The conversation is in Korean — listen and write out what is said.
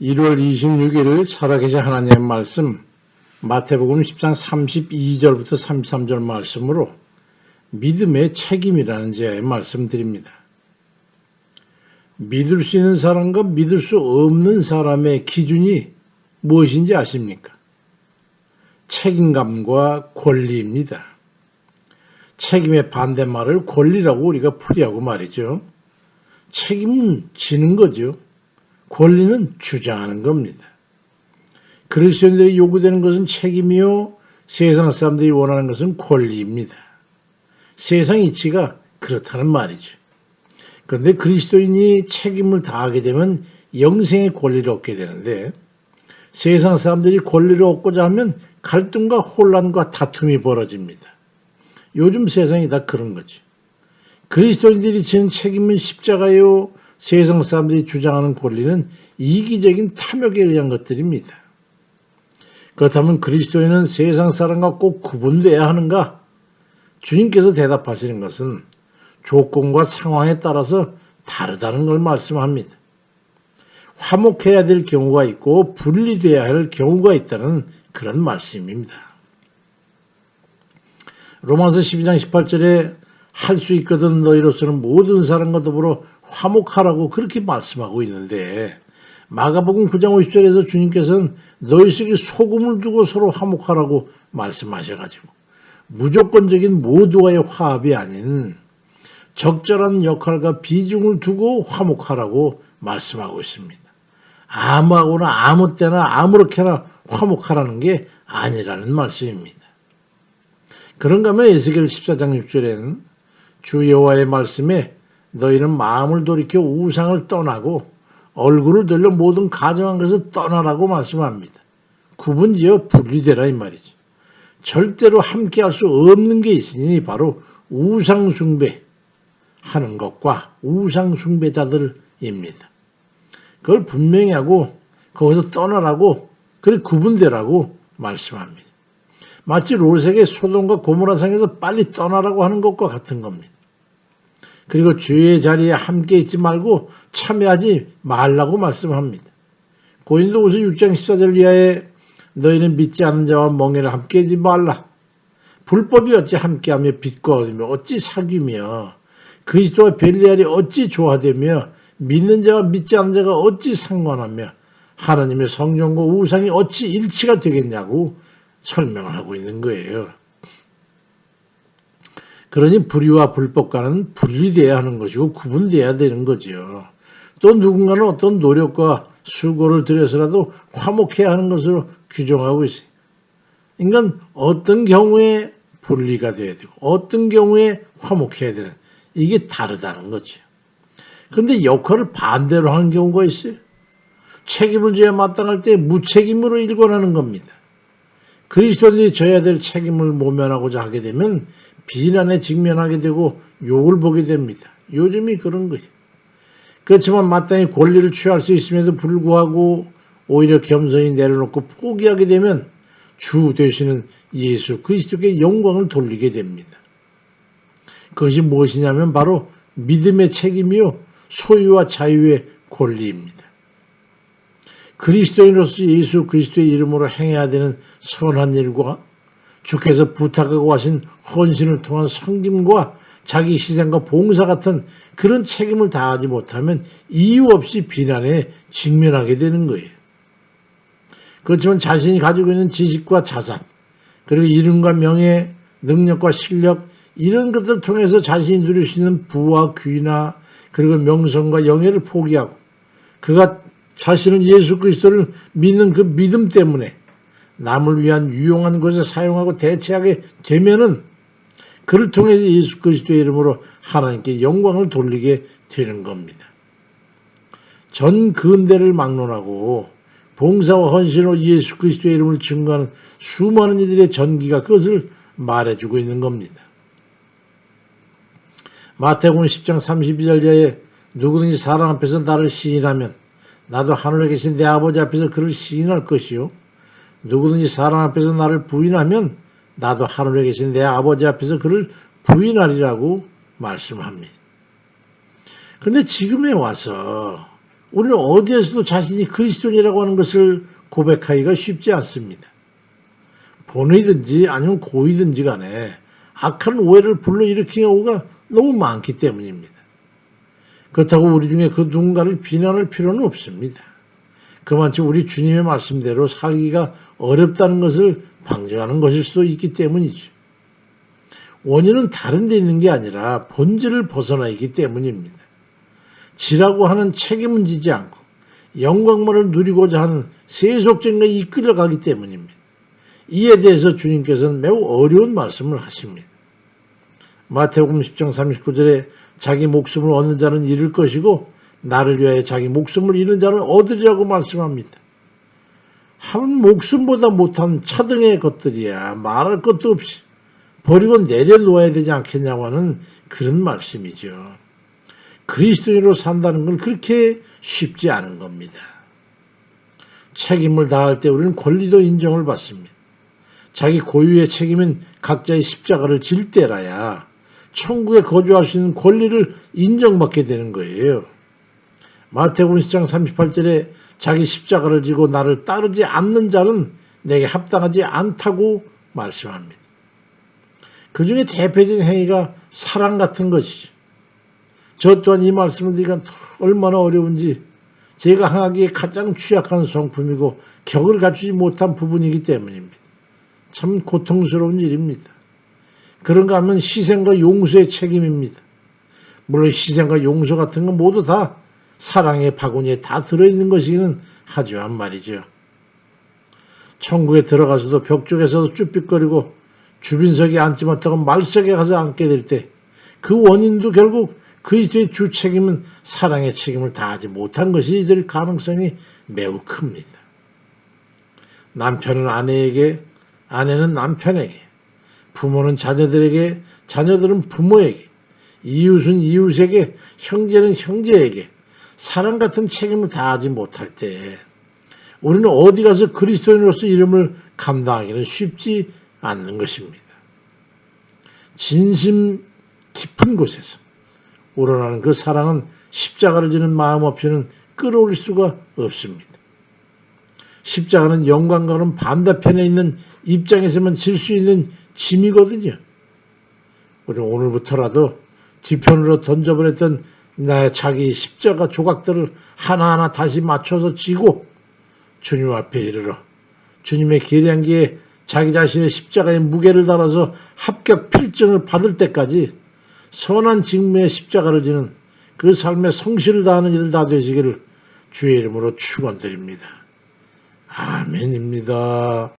1월 26일 살아계신 하나님의 말씀 마태복음 10장 32절부터 33절 말씀으로 믿음의 책임이라는 제의 말씀드립니다. 믿을 수 있는 사람과 믿을 수 없는 사람의 기준이 무엇인지 아십니까? 책임감과 권리입니다. 책임의 반대말을 권리라고 우리가 풀이하고 말이죠. 책임은 지는 거죠. 권리는 주장하는 겁니다. 그리스도인들이 요구되는 것은 책임이요. 세상 사람들이 원하는 것은 권리입니다. 세상 이치가 그렇다는 말이죠. 그런데 그리스도인이 책임을 다하게 되면 영생의 권리를 얻게 되는데 세상 사람들이 권리를 얻고자 하면 갈등과 혼란과 다툼이 벌어집니다. 요즘 세상이 다 그런 거지. 그리스도인들이 지는 책임은 십자가요. 세상 사람들이 주장하는 권리는 이기적인 탐욕에 의한 것들입니다. 그렇다면 그리스도인은 세상 사람과 꼭 구분돼야 하는가? 주님께서 대답하시는 것은 조건과 상황에 따라서 다르다는 걸 말씀합니다. 화목해야 될 경우가 있고 분리돼야 할 경우가 있다는 그런 말씀입니다. 로마서 12장 18절에 할 수 있거든 너희로서는 모든 사람과 더불어 화목하라고 그렇게 말씀하고 있는데 마가복음 9장 50절에서 주님께서는 너희 속에 소금을 두고 서로 화목하라고 말씀하셔가지고 무조건적인 모두와의 화합이 아닌 적절한 역할과 비중을 두고 화목하라고 말씀하고 있습니다. 아무하고나 아무 때나 아무렇게나 화목하라는 게 아니라는 말씀입니다. 그런가 하면 에스겔 14장 6절에는 주 여호와의 말씀에 너희는 마음을 돌이켜 우상을 떠나고 얼굴을 들려 모든 가정한 것을 떠나라고 말씀합니다. 구분지어 분리되라 이 말이지. 절대로 함께할 수 없는 게 있으니 바로 우상 숭배 하는 것과 우상 숭배자들입니다. 그걸 분명히 하고 거기서 떠나라고 그래 구분되라고 말씀합니다. 마치 롤색의 소돔과 고모라상에서 빨리 떠나라고 하는 것과 같은 겁니다. 그리고 주의 자리에 함께 있지 말고 참여하지 말라고 말씀합니다. 고인도후서 6장 14절 이하에 너희는 믿지 않는 자와 멍에를 함께 하지 말라. 불법이 어찌 함께하며 빛과 어둠며 어찌 사귀며 그리스도와 벨리알이 어찌 조화되며 믿는 자와 믿지 않는 자가 어찌 상관하며 하나님의 성령과 우상이 어찌 일치가 되겠냐고 설명을 하고 있는 거예요. 그러니 불의와 불법과는 분리돼야 하는 것이고 구분돼야 되는 거죠. 또 누군가는 어떤 노력과 수고를 들여서라도 화목해야 하는 것으로 규정하고 있어요. 인간 어떤 경우에 분리가 돼야 되고 어떤 경우에 화목해야 되는 이게 다르다는 거죠. 그런데 역할을 반대로 하는 경우가 있어요. 책임을 져야 마땅할 때 무책임으로 일관하는 겁니다. 그리스도인이 져야 될 책임을 모면하고자 하게 되면 비난에 직면하게 되고 욕을 보게 됩니다. 요즘이 그런 거예요. 그렇지만 마땅히 권리를 취할 수 있음에도 불구하고 오히려 겸손히 내려놓고 포기하게 되면 주 되시는 예수 그리스도께 영광을 돌리게 됩니다. 그것이 무엇이냐면 바로 믿음의 책임이요 소유와 자유의 권리입니다. 그리스도인으로서 예수 그리스도의 이름으로 행해야 되는 선한 일과 주께서 부탁하고 하신 헌신을 통한 성김과 자기 희생과 봉사 같은 그런 책임을 다하지 못하면 이유 없이 비난에 직면하게 되는 거예요. 그렇지만 자신이 가지고 있는 지식과 자산, 그리고 이름과 명예, 능력과 실력, 이런 것들을 통해서 자신이 누릴 수 있는 부와 귀나 그리고 명성과 영예를 포기하고 그가 자신은 예수 그리스도를 믿는 그 믿음 때문에 남을 위한 유용한 것에 사용하고 대체하게 되면은 그를 통해서 예수 그리스도의 이름으로 하나님께 영광을 돌리게 되는 겁니다. 전 근대를 막론하고 봉사와 헌신으로 예수 그리스도의 이름을 증거하는 수많은 이들의 전기가 그것을 말해주고 있는 겁니다. 마태복음 10장 32절에 누구든지 사람 앞에서 나를 시인하면 나도 하늘에 계신 내 아버지 앞에서 그를 시인할 것이요. 누구든지 사람 앞에서 나를 부인하면 나도 하늘에 계신 내 아버지 앞에서 그를 부인하리라고 말씀합니다. 근데 지금에 와서 우리는 어디에서도 자신이 그리스도인이라고 하는 것을 고백하기가 쉽지 않습니다. 본의든지 아니면 고의든지 간에 악한 오해를 불러일으키는 경우가 너무 많기 때문입니다. 그렇다고 우리 중에 그 누군가를 비난할 필요는 없습니다. 그만치 우리 주님의 말씀대로 살기가 어렵다는 것을 방증하는 것일 수도 있기 때문이죠. 원인은 다른 데 있는 게 아니라 본질을 벗어나 있기 때문입니다. 지라고 하는 책임은 지지 않고 영광만을 누리고자 하는 세속적인가 이끌려가기 때문입니다. 이에 대해서 주님께서는 매우 어려운 말씀을 하십니다. 마태복음 10장 39절에 자기 목숨을 얻는 자는 잃을 것이고 나를 위하여 자기 목숨을 잃는 자는 얻으리라고 말씀합니다. 한 목숨보다 못한 차등의 것들이야 말할 것도 없이 버리고 내려놓아야 되지 않겠냐고 하는 그런 말씀이죠. 그리스도인으로 산다는 건 그렇게 쉽지 않은 겁니다. 책임을 다할 때 우리는 권리도 인정을 받습니다. 자기 고유의 책임인 각자의 십자가를 질 때라야 천국에 거주할 수 있는 권리를 인정받게 되는 거예요. 마태복음 10장 38절에 자기 십자가를 지고 나를 따르지 않는 자는 내게 합당하지 않다고 말씀합니다. 그 중에 대표적인 행위가 사랑 같은 것이죠. 저 또한 이 말씀을 드리기가 얼마나 어려운지 제가 하기에 가장 취약한 성품이고 격을 갖추지 못한 부분이기 때문입니다. 참 고통스러운 일입니다. 그런가 하면 희생과 용서의 책임입니다. 물론 희생과 용서 같은 건 모두 다 사랑의 바구니에 다 들어있는 것이기는 하지만 말이죠. 천국에 들어가서도 벽 쪽에서도 쭈삣거리고 주빈석에 앉지 못하고 말석에 가서 앉게 될 때 그 원인도 결국 그리스도의 주 책임은 사랑의 책임을 다하지 못한 것이 될 가능성이 매우 큽니다. 남편은 아내에게, 아내는 남편에게, 부모는 자녀들에게, 자녀들은 부모에게, 이웃은 이웃에게, 형제는 형제에게 사랑 같은 책임을 다하지 못할 때 우리는 어디 가서 그리스도인으로서 이름을 감당하기는 쉽지 않는 것입니다. 진심 깊은 곳에서 우러나는 그 사랑은 십자가를 지는 마음 없이는 끌어올릴 수가 없습니다. 십자가는 영광과는 반대편에 있는 입장에서만 질 수 있는 짐이거든요. 우리는 오늘부터라도 뒤편으로 던져버렸던 나의 자기 십자가 조각들을 하나하나 다시 맞춰서 지고 주님 앞에 이르러 주님의 계량기에 자기 자신의 십자가의 무게를 달아서 합격 필증을 받을 때까지 선한 직무의 십자가를 지는 그 삶의 성실을 다하는 이들 다 되시기를 주의 이름으로 축원드립니다. 아멘입니다.